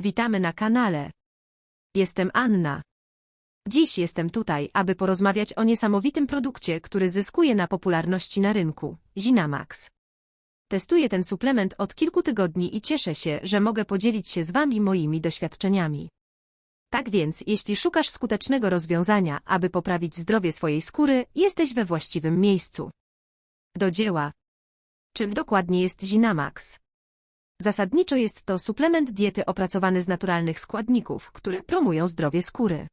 Witamy na kanale. Jestem Anna. Dziś jestem tutaj, aby porozmawiać o niesamowitym produkcie, który zyskuje na popularności na rynku Zinamax. Testuję ten suplement od kilku tygodni i cieszę się, że mogę podzielić się z Wami moimi doświadczeniami. Tak więc, jeśli szukasz skutecznego rozwiązania, aby poprawić zdrowie swojej skóry, jesteś we właściwym miejscu. Do dzieła. Czym dokładnie jest Zinamax? Zasadniczo jest to suplement diety opracowany z naturalnych składników, które promują zdrowie skóry.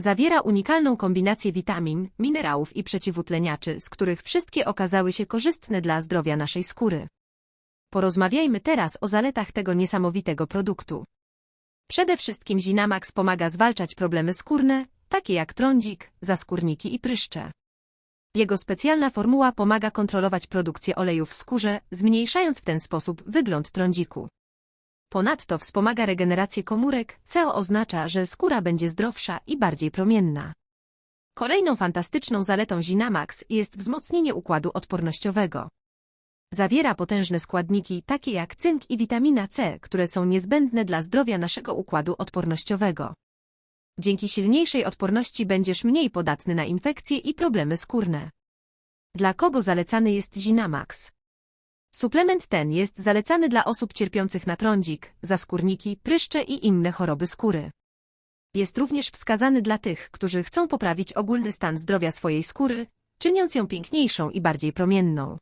Zawiera unikalną kombinację witamin, minerałów i przeciwutleniaczy, z których wszystkie okazały się korzystne dla zdrowia naszej skóry. Porozmawiajmy teraz o zaletach tego niesamowitego produktu. Przede wszystkim Zinamax pomaga zwalczać problemy skórne, takie jak trądzik, zaskórniki i pryszcze. Jego specjalna formuła pomaga kontrolować produkcję oleju w skórze, zmniejszając w ten sposób wygląd trądziku. Ponadto wspomaga regenerację komórek, co oznacza, że skóra będzie zdrowsza i bardziej promienna. Kolejną fantastyczną zaletą Zinamax jest wzmocnienie układu odpornościowego. Zawiera potężne składniki takie jak cynk i witamina C, które są niezbędne dla zdrowia naszego układu odpornościowego. Dzięki silniejszej odporności będziesz mniej podatny na infekcje i problemy skórne. Dla kogo zalecany jest Zinamax? Suplement ten jest zalecany dla osób cierpiących na trądzik, zaskórniki, pryszcze i inne choroby skóry. Jest również wskazany dla tych, którzy chcą poprawić ogólny stan zdrowia swojej skóry, czyniąc ją piękniejszą i bardziej promienną.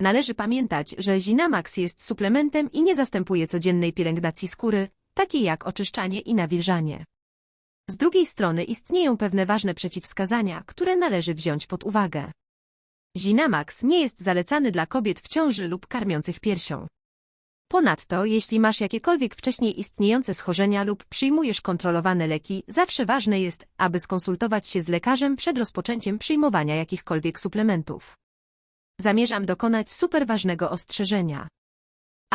Należy pamiętać, że Zinamax jest suplementem i nie zastępuje codziennej pielęgnacji skóry, takiej jak oczyszczanie i nawilżanie. Z drugiej strony istnieją pewne ważne przeciwwskazania, które należy wziąć pod uwagę. Zinamax nie jest zalecany dla kobiet w ciąży lub karmiących piersią. Ponadto, jeśli masz jakiekolwiek wcześniej istniejące schorzenia lub przyjmujesz kontrolowane leki, zawsze ważne jest, aby skonsultować się z lekarzem przed rozpoczęciem przyjmowania jakichkolwiek suplementów. Zamierzam dokonać super ważnego ostrzeżenia.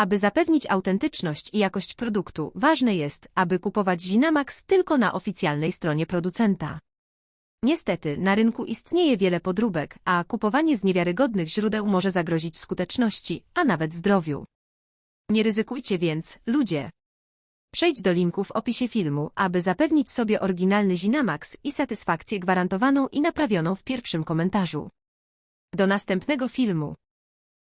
Aby zapewnić autentyczność i jakość produktu, ważne jest, aby kupować Zinamax tylko na oficjalnej stronie producenta. Niestety, na rynku istnieje wiele podróbek, a kupowanie z niewiarygodnych źródeł może zagrozić skuteczności, a nawet zdrowiu. Nie ryzykujcie więc, ludzie. Przejdź do linku w opisie filmu, aby zapewnić sobie oryginalny Zinamax i satysfakcję gwarantowaną i naprawioną w pierwszym komentarzu. Do następnego filmu.